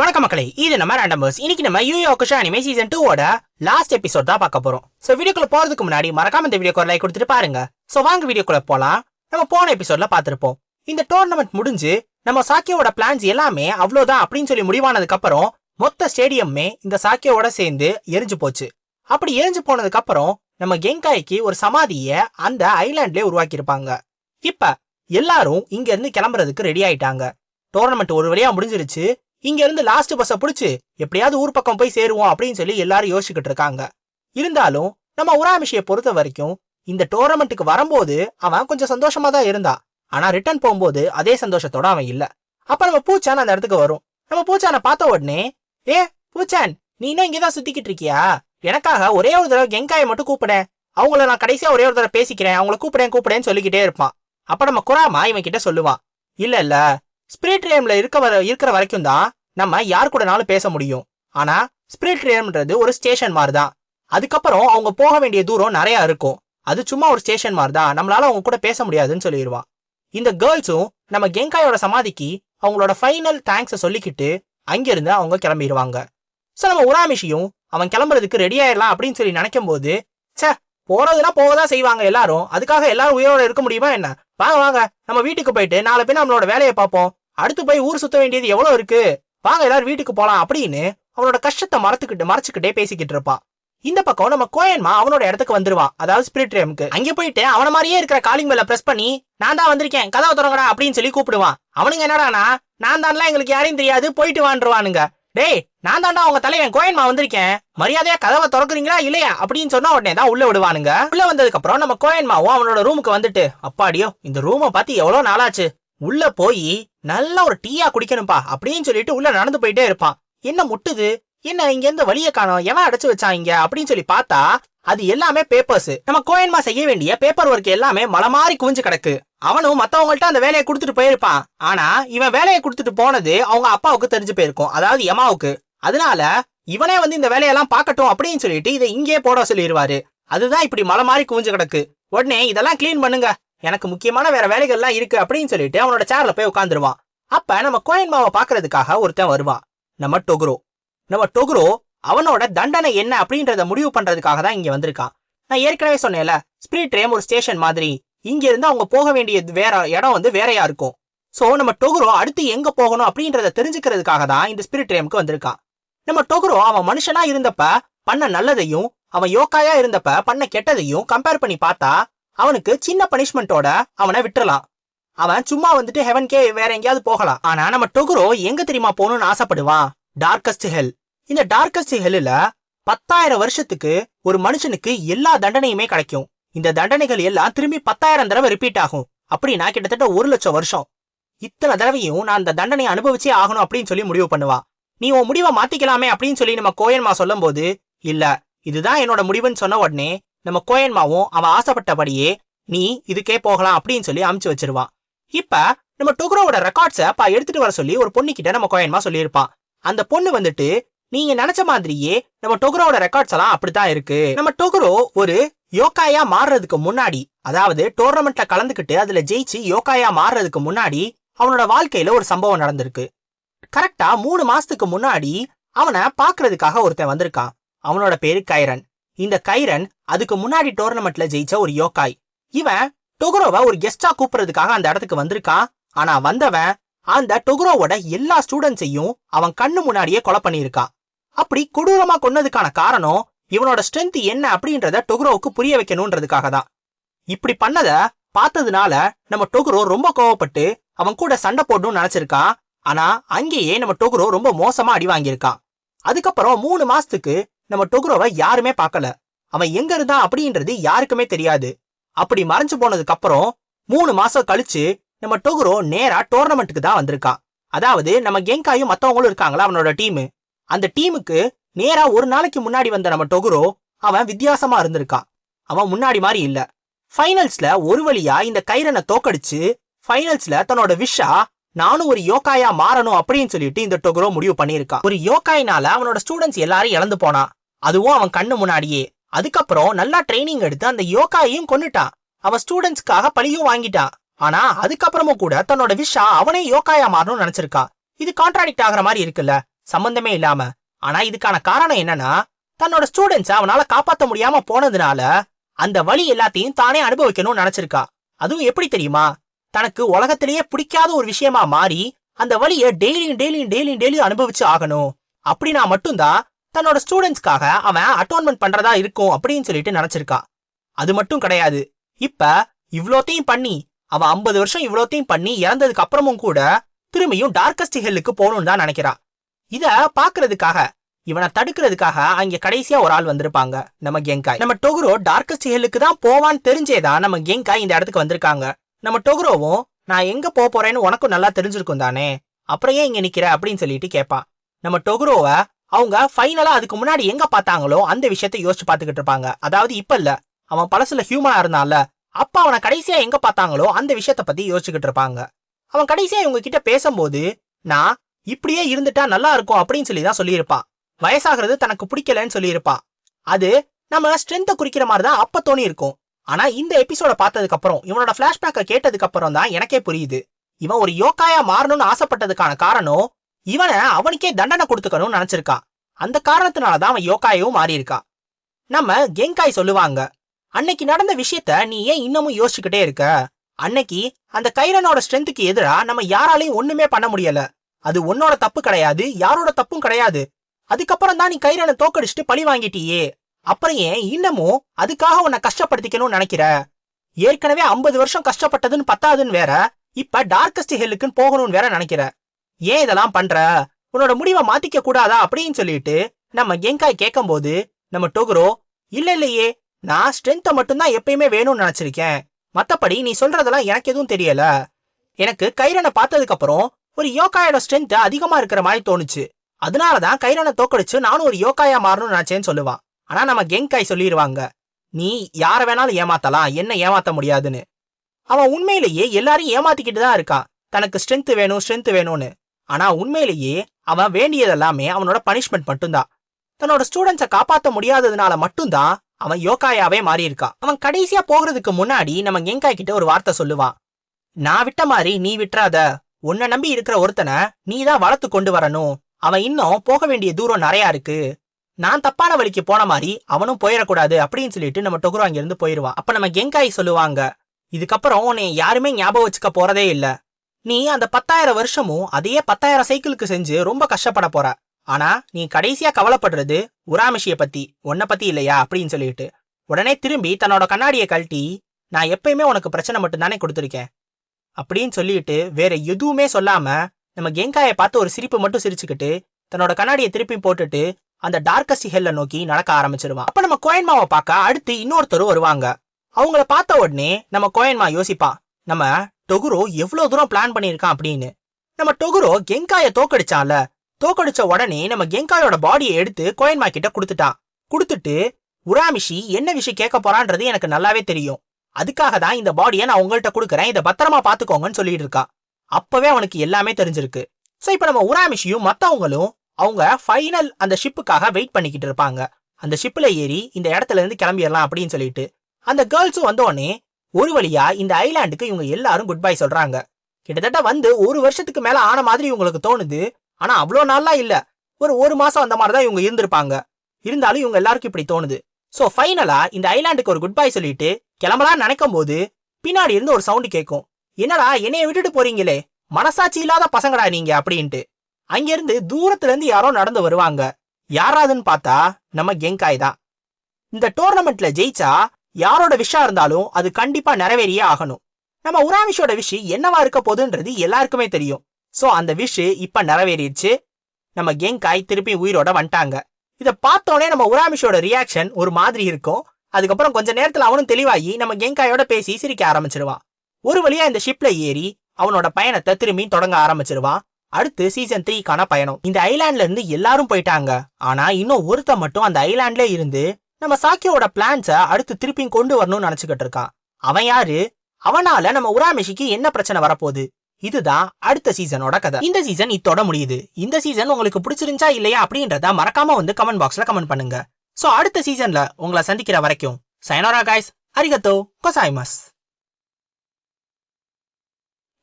வணக்கம் மக்களே இது நம்ம ரேண்டம்பர்ஸ் இன்னைக்கு நம்ம Yu Yu Hakusho anime season டூவோட லாஸ்ட் எபிசோட் தான் பார்க்க போறோம். சோ வீடியோக்குள்ள போறதுக்கு முன்னாடி மறக்காம இந்த வீடியோக்கு ஒரு லைக் கொடுத்துட்டு பாருங்க. சோ வாங்க வீடியோக்குள்ள போலாம். நம்ம போன எபிசோட்ல பாத்துருப்போம் இந்த டோர்னமெண்ட் முடிஞ்சு நம்ம சாக்கியோட பிளான்ஸ் எல்லாமே அவ்வளவுதான் அப்படின்னு சொல்லி முடிவானதுக்கு அப்புறம் மொத்த ஸ்டேடியமே இந்த சாக்கியோட சேர்ந்து எரிஞ்சு போச்சு. அப்படி எரிஞ்சு போனதுக்கு அப்புறம் நம்ம கெங்காய்க்கு ஒரு சமாதிய அந்த ஐலாண்ட்லயே உருவாக்கியிருப்பாங்க. இப்ப எல்லாரும் இங்க இருந்து கிளம்புறதுக்கு ரெடி ஆயிட்டாங்க. டோர்னமெண்ட் ஒரு வழியா முடிஞ்சிருச்சு. இங்க இருந்து லாஸ்ட் பஸ்ஸ புடிச்சு எப்படியாவது ஊர் பக்கம் போய் சேருவோம் அப்படின்னு சொல்லி எல்லாரும் யோசிச்சுக்கிட்டு இருக்காங்க. இருந்தாலும் நம்ம உராமிஷியை பொறுத்த வரைக்கும் இந்த டோர்னமெண்ட்டுக்கு வரும்போது அவன் கொஞ்சம் சந்தோஷமா தான் இருந்தான் ஆனா ரிட்டர்ன் போகும்போது அதே சந்தோஷத்தோட அவன் இல்ல. அப்ப நம்ம பூச்சான் அந்த இடத்துக்கு வரும். நம்ம பூச்சானை பார்த்த உடனே ஏ பூச்சான் நீ இன்னும் இங்கதான் சுத்திக்கிட்டு இருக்கியா? எனக்காக ஒரே ஒரு தடவை கெங்காயை மட்டும் கூப்பிடேன் அவங்கள நான் கடைசியா ஒரே ஒரு தடவை பேசிக்கிறேன். அவங்கள கூப்பிடேன் கூப்பிடேன்னு சொல்லிக்கிட்டே இருப்பான். அப்ப நம்ம குராமா இவன் கிட்ட சொல்லுவான். இல்ல இல்ல ஸ்பிரிட் ரேம்ல இருக்க வர இருக்கிற வரைக்கும் தான் நம்ம யார் கூடனாலும் பேச முடியும். ஆனா ஸ்பிரிட் ரேம்ன்றது ஒரு ஸ்டேஷன் மாதிரி தான் அதுக்கப்புறம் அவங்க போக வேண்டிய தூரம் நிறைய இருக்கும். அது சும்மா ஒரு ஸ்டேஷன் மாதிரி தான் நம்மளால அவங்க கூட பேச முடியாதுன்னு சொல்லிடுவான் இந்த கேர்ள்ஸும் நம்ம கெங்காயோட சமாதிக்கு அவங்களோட ஃபைனல் தேங்க்ஸை சொல்லிக்கிட்டு அங்கிருந்து அவங்க கிளம்பிடுவாங்க ஸோ நம்ம உராமிஷியும் அவன் கிளம்புறதுக்கு ரெடி ஆயிடலாம் அப்படின்னு சொல்லி நினைக்கும் போது ச்சே போறதுன்னா போகதான் செய்வாங்க எல்லாரும். அதுக்காக எல்லாரும் உயிரோட இருக்க முடியுமா என்ன? வாங்க வாங்க. நம்ம வீட்டுக்கு போயிட்டு நாலு பேர் நம்மளோட வேலையை பார்ப்போம். அடுத்து போய் ஊர் சுத்த வேண்டியது எவ்வளவு இருக்கு? வாங்க எல்லாரும் வீட்டுக்கு போலாம் அப்படின்னு அவனோட கஷ்டத்தை மறத்துக்கிட்டு மறைச்சுக்கிட்டே பேசிக்கிட்டு இருப்பான் இந்த பக்கம் நம்ம கோயன்மா அவனோட இடத்துக்கு வந்துருவான் அதாவது ஸ்பிரிட் ரேமுக்கு அங்க போயிட்டு அவன மாதிரியே இருக்கிற காலிங் பெல்ல பிரஸ் பண்ணி நான் தான் வந்திருக்கேன். கதவை திறங்கடா அப்படின்னு சொல்லி கூப்பிடுவான். அவனுங்க என்னடானா நான் தான்லாம் எங்களுக்கு யாரையும் தெரியாது. போயிட்டு வாண்டுருவானுங்க டேய் நான் தாண்டா உங்க தலைவன் கோயன்மா வந்திருக்கேன். மரியாதையா கதவை திறக்குறீங்களா இல்லையா? அப்படின்னு சொன்னா உடனே தான் உள்ள விடுவானுங்க. உள்ள வந்ததுக்கு அப்புறம் நம்ம கோயன்மாவும் அவனோட ரூமுக்கு வந்துட்டு அப்பாடியோ இந்த ரூமை பார்த்து எவ்வளவு நாளாச்சு? உள்ள போய் நல்ல ஒரு டீயா குடிக்கணும்பா அப்படின்னு சொல்லிட்டு உள்ள நடந்து போயிட்டே இருப்பான். என்ன முட்டுது? என்ன இங்க இருந்து வழியை காணோம்? எவன் அடைச்சு வச்சான் இங்க? அப்படின்னு சொல்லி பார்த்தா அது எல்லாமே பேப்பர்ஸ் நம்ம கோயன்மா செய்ய வேண்டிய பேப்பர் ஒர்க் எல்லாமே மலை மாறி குவிஞ்சு கிடக்கு. அவனும் மத்தவங்கள்ட்ட அந்த வேலையை கொடுத்துட்டு போயிருப்பான். ஆனா இவன் வேலையை கொடுத்துட்டு போனது அவங்க அப்பாவுக்கு தெரிஞ்சு போயிருக்கும். அதாவது எமாவுக்கு அதனால இவனே வந்து இந்த வேலையெல்லாம் பார்க்கட்டும் அப்படின்னு சொல்லிட்டு இதை இங்கே போட சொல்லிடுவாரு. அதுதான் இப்படி மலை மாறி குவிஞ்சு கிடக்கு. உடனே இதெல்லாம் கிளீன் பண்ணுங்க. எனக்கு முக்கியமான வேற வேலைகள்லாம் இருக்கு அப்படின்னு சொல்லிட்டு அவனோட சேர்ல போய் உட்காந்துருவான் அப்ப நம்ம கோயன்மாவை பாக்குறதுக்காக ஒருத்தன் வருவான். நம்ம டொகுரோ. நம்ம டொகுரோ அவனோட தண்டனை என்ன அப்படின்றத முடிவு பண்றதுக்காக தான் இங்க வந்திருக்கான். நான் ஏற்கனவே சொன்னேன்ல ஸ்பிரிட் ரேம் ஒரு ஸ்டேஷன் மாதிரி. இங்க இருந்து அவங்க போக வேண்டிய வேற இடம் வந்து வேறையா இருக்கும். சோ நம்ம டொகுரோ அடுத்து எங்க போகணும் அப்படின்றத தெரிஞ்சுக்கிறதுக்காக தான் இந்த ஸ்பிரிட் ரேமுக்கு வந்திருக்கான். நம்ம டொகுரோ அவன் மனுஷனா இருந்தப்ப பண்ண நல்லதையும் அவன் யோக்காயா இருந்தப்ப பண்ண கெட்டதையும் கம்பேர் பண்ணி பார்த்தா அவனுக்கு சின்ன பனிஷ்மெண்ட்டோட அவனை விட்டுறலாம். அவன் சும்மா வந்துட்டு ஹெவன்கே வேற எங்கேயாவது போகலாம். ஆனா நம்ம டொகுரோ எங்க தெரியுமா போகணும்னு ஆசைப்படுவான்? டார்கஸ்ட் ஹெல் இந்த டார்கஸ்ட் ஹெல்லுல பத்தாயிரம் வருஷத்துக்கு ஒரு மனுஷனுக்கு எல்லா தண்டனையுமே கிடைக்கும். இந்த தண்டனைகள் எல்லாம் திரும்பி பத்தாயிரம் தடவை ரிப்பீட் ஆகும். அப்படின்னா கிட்டத்தட்ட ஒரு லட்சம் வருஷம். இத்தனை தடவையும் நான் அந்த தண்டனையை அனுபவிச்சே ஆகணும் அப்படின்னு சொல்லி முடிவு பண்ணுவான். நீ உன் முடிவை மாத்திக்கலாமே அப்படின்னு சொல்லி நம்ம கோயன்மா சொல்லும் போது இல்ல இதுதான் என்னோட முடிவுன்னு சொன்ன உடனே நம்ம கோயன்மாவும் அவன் ஆசைப்பட்டபடியே நீ இதுக்கே போகலாம் அப்படின்னு சொல்லி அமுச்சு வச்சிருவான் இப்ப நம்ம டொக்ரோவோட ரெக்கார்ட்ஸ அப்ப எடுத்துட்டு வர சொல்லி ஒரு பொண்ணு கிட்ட நம்ம கோயன்மா சொல்லியிருப்பான் அந்த பொண்ணு வந்துட்டு நீங்க நினைச்ச மாதிரியே நம்ம டொக்ரோவோட ரெக்கார்ட்ஸ் எல்லாம் அப்படித்தான் இருக்கு. நம்ம டொக்ரோ ஒரு யோகாயா மாறுறதுக்கு முன்னாடி அதாவது டோர்னமெண்ட்ல கலந்துக்கிட்டு அதுல ஜெயிச்சு யோகாயா மாறுறதுக்கு முன்னாடி அவனோட வாழ்க்கையில ஒரு சம்பவம் நடந்திருக்கு. கரெக்டா மூணு மாசத்துக்கு முன்னாடி அவனை பாக்குறதுக்காக ஒருத்தன் வந்திருக்கான். அவனோட பேரு கைரன். இந்த கைரன் அதுக்கு முன்னாடி டோர்னமெண்ட்ல ஜெயிச்ச ஒரு யோகாய். இவன் டொகுரோவை ஒரு கெஸ்டா கூப்பிடுறதுக்காக அந்த இடத்துக்கு வந்திருக்கான். ஆனா வந்தவன் அந்த டொகுரோவோட எல்லா ஸ்டூடெண்ட்ஸையும் அவன் கண்ணு முன்னாடியே கொலை பண்ணியிருக்கான். அப்படி கொடூரமா கொன்னதுக்கான காரணம் இவனோட ஸ்ட்ரென்த் என்ன அப்படின்றத டொகுரோவுக்கு புரிய வைக்கணும்ன்றதுக்காக தான். இப்படி பண்ணத பார்த்ததுனால நம்ம டொகுரோ ரொம்ப கோவப்பட்டு அவன் கூட சண்டை போடணும்னு நினைச்சிருக்கான். ஆனா அங்கேயே நம்ம டொகுரோ ரொம்ப மோசமா அடி வாங்கியிருக்கான் அதுக்கப்புறம் மூணு மாசத்துக்கு நம்ம டொகுரோவை யாருமே பார்க்கல. அவன் எங்க இருந்தான் அப்படின்றது யாருக்குமே தெரியாது. அப்படி மறைஞ்சு போனதுக்கு அப்புறம் மூணு மாசம் கழிச்சு நம்ம டொகுரோ நேரா டோர்னமெண்ட்டுக்கு தான் வந்திருக்கான் அதாவது நம்ம கெங்காயும் மத்தவங்களும் இருக்காங்களா அவனோட டீமு. அந்த டீமுக்கு நேரா ஒரு நாளைக்கு முன்னாடி வந்த நம்ம டொகுரோ அவன் வித்தியாசமா இருந்திருக்கான் அவன் முன்னாடி மாதிரி இல்ல. ஃபைனல்ஸ்ல ஒரு வழியா இந்த கைரனை தோக்கடிச்சு ஃபைனல்ஸ்ல தன்னோட விஷா நானும் ஒரு யோகாயா மாறணும் அப்படின்னு சொல்லிட்டு இந்த டொகுரோ முடிவு பண்ணியிருக்கான் ஒரு யோகாயினால அவனோட ஸ்டூடெண்ட்ஸ் எல்லாரும் இழந்து போனான் அதுவும் அவன் கண்ணு முன்னாடியே. அதுக்கப்புறம் நல்லா ட்ரைனிங் எடுத்து அந்த யோகாயையும் கொன்னுட்டான் அவன் ஸ்டூடெண்ட்ஸ்க்காக பழியும் வாங்கிட்டான் ஆனா அதுக்கப்புறமும் கூட தன்னோட விஷா அவனே யோகாயா மாறணும்னு நினைச்சிருக்கா. இது கான்ட்ராடிக்ட் ஆகுற மாதிரி இருக்குல்ல சம்பந்தமே இல்லாம. ஆனா இதுக்கான காரணம் என்னன்னா தன்னோட ஸ்டூடெண்ட்ஸ அவனால காப்பாத்த முடியாம போனதுனால அந்த வழி எல்லாத்தையும் தானே அனுபவிக்கணும்னு நினைச்சிருக்கா. அதுவும் எப்படி தெரியுமா? தனக்கு உலகத்திலேயே பிடிக்காத ஒரு விஷயமா மாறி அந்த வழியை டெய்லியும் டெய்லியும் டெய்லியும் டெய்லியும் அனுபவிச்சு ஆகணும். அப்படின்னா மட்டும்தான் தன்னோட ஸ்டூடெண்ட்ஸ்க்காக அவன் அட்டோன்மெண்ட் பண்றதா இருக்கும் அப்படின்னு சொல்லிட்டு நினைச்சிருக்கான் அது மட்டும் கிடையாது. இப்ப இவ்ளோத்தையும் பண்ணி அவன் ஐம்பது வருஷம் இவ்ளோத்தையும் பண்ணி இறந்ததுக்கு அப்புறமும் கூட திரும்பியும் டார்கஸ்ட் ஹெல்லுக்கு போகணும்னு தான் நினைக்கிறான் இத பாக்குறதுக்காக இவனை தடுக்கிறதுக்காக அங்க கடைசியா ஒரு ஆள் வந்திருப்பாங்க. நம்ம கெங்காய் நம்ம டொகுரோ டார்கஸ்ட் ஹெல்லுக்கு தான் போவான்னு தெரிஞ்சேதான் நம்ம கெங்காய் இந்த இடத்துக்கு வந்திருக்காங்க. நம்ம டொகுரோவும் நான் எங்க போக போறேன்னு உனக்கும் நல்லா தெரிஞ்சிருக்கும் தானே? அப்புறம் ஏன் இங்க நிக்கிற? அப்படின்னு சொல்லிட்டு கேட்பான் நம்ம டொகுரோவை அவங்க ஃபைனலா அதுக்கு முன்னாடி எங்க பார்த்தாங்களோ அந்த விஷயத்தை யோசிச்சு பார்த்துக்கிட்டு இருப்பாங்க. அதாவது இப்ப இல்ல அவன் பழசுல ஹியூமனா இருந்தான்ல அப்ப அவனை கடைசியா எங்க பார்த்தாங்களோ அந்த விஷயத்த பத்தி யோசிச்சுக்கிட்டு இருப்பாங்க. அவன் கடைசியா இவங்க கிட்ட பேசும்போது நான் இப்படியே இருந்துட்டா நல்லா இருக்கும் அப்படின்னு சொல்லி தான் சொல்லியிருப்பான் வயசாகிறது தனக்கு பிடிக்கலன்னு சொல்லியிருப்பான் அது நம்ம ஸ்ட்ரென்த்தை குறிக்கிற மாதிரி தான் அப்ப தோணி இருக்கும் ஆனா இந்த எபிசோட பார்த்ததுக்கு அப்புறம் இவனோட பிளாஷ்பேக்கை கேட்டதுக்கு அப்புறம் தான் எனக்கே புரியுது. இவன் ஒரு யோகாயா மாறணும்னு ஆசைப்பட்டதுக்கான காரணம் இவனை அவனுக்கே தண்டனை கொடுத்துக்கணும்னு நினைச்சிருக்கான். அந்த காரணத்தினால தான் அவன் யோகாயும் மாறியிருக்கான். நம்ம கெங்காய் சொல்லுவாங்க அன்னைக்கு நடந்த விஷயத்த நீ ஏன் இன்னமும் யோசிச்சுக்கிட்டே இருக்க? அன்னைக்கு அந்த கைரனோட ஸ்ட்ரென்த்துக்கு எதிரா நம்ம யாராலையும் ஒண்ணுமே பண்ண முடியல. அது உன்னோட தப்பு கிடையாது யாரோட தப்பும் கிடையாது. அதுக்கப்புறம் தான் நீ கைரனை தோக்கடிச்சிட்டு பழி வாங்கிட்டியே. அப்புறம் ஏன் இன்னமும் அதுக்காக உன்னை கஷ்டப்படுத்திக்கணும்னு நினைக்கிற? ஏற்கனவே ஐம்பது வருஷம் கஷ்டப்பட்டதுன்னு பத்தாதுன்னு வேற இப்ப டார்கஸ்ட் ஹெல்லுக்குன்னு போகணும்னு வேற நினைக்கிற. ஏன் இதெல்லாம் பண்ற? உன்னோட முடிவை மாத்திக்க கூடாதா அப்படின்னு சொல்லிட்டு நம்ம கெங்காய் கேட்கும்போது நம்ம டொகுரோ இல்ல இல்லையே நான் ஸ்ட்ரென்த்தை மட்டும்தான் எப்பயுமே வேணும்னு நினைச்சிருக்கேன். மத்தபடி நீ சொல்றதெல்லாம் எனக்கு எதுவும் தெரியல. எனக்கு கைரனை பார்த்ததுக்கு அப்புறம் ஒரு யோகாயோட ஸ்ட்ரென்த் அதிகமா இருக்கிற மாதிரி தோணுச்சு. அதனாலதான் கைரனை தோக்கடிச்சு நானும் ஒரு யோகாயா மாறணும்னு நினைச்சேன்னு சொல்லுவான் ஆனா நம்ம கெங்காய் சொல்லிடுவாங்க நீ யார வேணாலும் ஏமாத்தலாம் என்ன ஏமாத்த முடியாதுன்னு. அவன் உண்மையிலேயே எல்லாரையும் ஏமாத்திக்கிட்டு தான் இருக்கான் தனக்கு ஸ்ட்ரென்த் வேணும் ஸ்ட்ரென்த் வேணும்னு. ஆனா உண்மையிலேயே அவன் வேண்டியதெல்லாமே அவனோட பனிஷ்மெண்ட் மட்டும்தான். தன்னோட ஸ்டூடெண்ட்ஸை காப்பாத்த முடியாததுனால மட்டும்தான் அவன் யோகாயாவே மாறியிருக்கான் அவன் கடைசியா போகிறதுக்கு முன்னாடி நம்ம கெங்காய் கிட்ட ஒரு வார்த்தை சொல்லுவான். நான் விட்ட மாதிரி நீ விட்டுறாத. உன்னை நம்பி இருக்கிற ஒருத்தனை நீ தான் வளர்த்து கொண்டு வரணும். அவன் இன்னும் போக வேண்டிய தூரம் நிறையா இருக்கு. நான் தப்பான வழிக்கு போன மாதிரி அவனும் போயிடக்கூடாது அப்படின்னு சொல்லிட்டு நம்ம டொகுரோ அங்கிருந்து போயிடுவான் அப்ப நம்ம கெங்காய் சொல்லுவாங்க இதுக்கப்புறம் உன்னை யாருமே ஞாபகம் வச்சுக்க போறதே இல்ல. நீ அந்த பத்தாயிரம் வருஷமும் அதையே பத்தாயிரம் சைக்கிளுக்கு செஞ்சு ரொம்ப கஷ்டப்பட போற. ஆனா நீ கடைசியா கவலைப்படுறது உராமிஷிய பத்தி உன்னை பத்தி இல்லையா அப்படின்னு சொல்லிட்டு. உடனே திரும்பி தன்னோட கண்ணாடியை கழட்டி நான் எப்பயுமே உனக்கு பிரச்சனை மட்டும்தானே கொடுத்துருக்கேன் அப்படின்னு சொல்லிட்டு வேற எதுவுமே சொல்லாம நம்ம கெங்காயை பார்த்து ஒரு சிரிப்பு மட்டும் சிரிச்சுக்கிட்டு தன்னோட கண்ணாடியை திருப்பி போட்டுட்டு அந்த டார்கஸ்ட் ஹெல்ல நோக்கி நடக்க ஆரம்பிச்சிருவான் அப்ப நம்ம கோயன்மாவை பார்க்க அடுத்து இன்னொருத்தரும் வருவாங்க. அவங்கள பார்த்த உடனே நம்ம கோயன்மா யோசிப்பான் நம்ம டொகுரோ எவ்வளவு தூரம் பிளான் பண்ணியிருக்கான் அப்படின்னு. நம்ம டொகுரோ கெங்காய தோக்கடிச்சான்ல. தோக்கடிச்ச உடனே நம்ம கெங்காயோட பாடியை எடுத்து கோயன்மா கிட்ட கொடுத்துட்டான் கொடுத்துட்டு உராமிஷி என்ன விஷயம் கேட்க போறான்றது எனக்கு நல்லாவே தெரியும். அதுக்காக தான் இந்த பாடியை நான் உங்கள்கிட்ட கொடுக்குறேன். இதை பத்திரமா பாத்துக்கோங்கன்னு சொல்லிட்டு இருக்கான் அப்பவே அவனுக்கு எல்லாமே தெரிஞ்சிருக்கு. சோ இப்ப நம்ம உராமிஷியும் மத்தவங்களும் அவங்க ஃபைனல் அந்த ஷிப்புக்காக வெயிட் பண்ணிக்கிட்டு இருப்பாங்க. அந்த ஷிப்ல ஏறி இந்த இடத்துல இருந்து கிளம்பிடலாம் அப்படின்னு சொல்லிட்டு அந்த கேர்ள்ஸும் வந்த உடனே ஒரு வழியா இந்த ஐலாண்டுக்கு இவங்க எல்லாரும் குட் பை சொல்றாங்க. கிட்டத்தட்ட வந்து ஒரு வருஷத்துக்கு மேல ஆன மாதிரி இவங்களுக்கு தோணுது. ஆனா அவ்வளோ நாள்லாம் இல்ல. ஒரு ஒரு மாசம் அந்த மாதிரி தான் இவங்க இருந்திருப்பாங்க. இருந்தாலும் இவங்க எல்லாருக்கும் இப்படி தோணுது. சோ ஃபைனலா இந்த ஐலாண்டுக்கு ஒரு குட் பை சொல்லிட்டு கிளம்பலாம் நினைக்கும் போது பின்னாடி இருந்து ஒரு சவுண்ட் கேட்கும் என்னடா என்னைய விட்டுட்டு போறீங்களே? மனசாட்சி இல்லாத பசங்கடா நீங்க அப்படின்ட்டு. அங்கிருந்து தூரத்துல இருந்து யாரோ நடந்து வருவாங்க. யாராதுன்னு பார்த்தா நம்ம கெங்காய் தான். இந்த டோர்னமெண்ட்ல ஜெயிச்சா யாரோட விஷா இருந்தாலும் அது கண்டிப்பா நிறைவேறியே ஆகணும். நம்ம உராமிஷோட விஷ் என்னவா இருக்க போகுதுன்றது எல்லாருக்குமே தெரியும். சோ அந்த விஷ் இப்ப நிறைவேறிடுச்சு. நம்ம கெங்காய் திருப்பி உயிரோட வந்துட்டாங்க. இத பார்த்தோன்னே நம்ம உராமிஷோட ரியாக்ஷன் ஒரு மாதிரி இருக்கும். அதுக்கப்புறம் கொஞ்ச நேரத்துல அவனும் தெளிவாகி நம்ம கெங்காயோட பேசி சிரிக்க ஆரம்பிச்சிருவான். ஒரு வழியா இந்த ஷிப்ல ஏறி அவனோட பயணத்தை திரும்பி தொடங்க ஆரம்பிச்சிருவான். அடுத்து சீசன் த்ரீக்கான பயணம். இந்த ஐலாண்ட்ல இருந்து எல்லாரும் போயிட்டாங்க. ஆனா இன்னும் ஒருத்த மட்டும் அந்த ஐலாண்ட்ல இருந்து நம்ம சாக்கியோட பிளான்ஸ அடுத்து திருப்பி கொண்டு வரணும்னு நினைச்சுக்கிட்டு இருக்கான். அவன் யாரு? அவனால நம்ம உராமிஷிக்கு என்ன பிரச்சனை வரப்போகுது? இதுதான் அடுத்த சீசனோட கதை. இந்த சீசன் இத்தோட முடியுது. இந்த சீசன் உங்களுக்கு பிடிச்சிருந்துச்சா இல்லையா அப்படின்றத மறக்காம வந்து கமெண்ட் பாக்ஸ்ல கமெண்ட் பண்ணுங்க. சோ அடுத்த சீசன்ல உங்களை சந்திக்கிற வரைக்கும் சைனோரா காய்ஸ் அரிகத்தோ கொசாய்மஸ்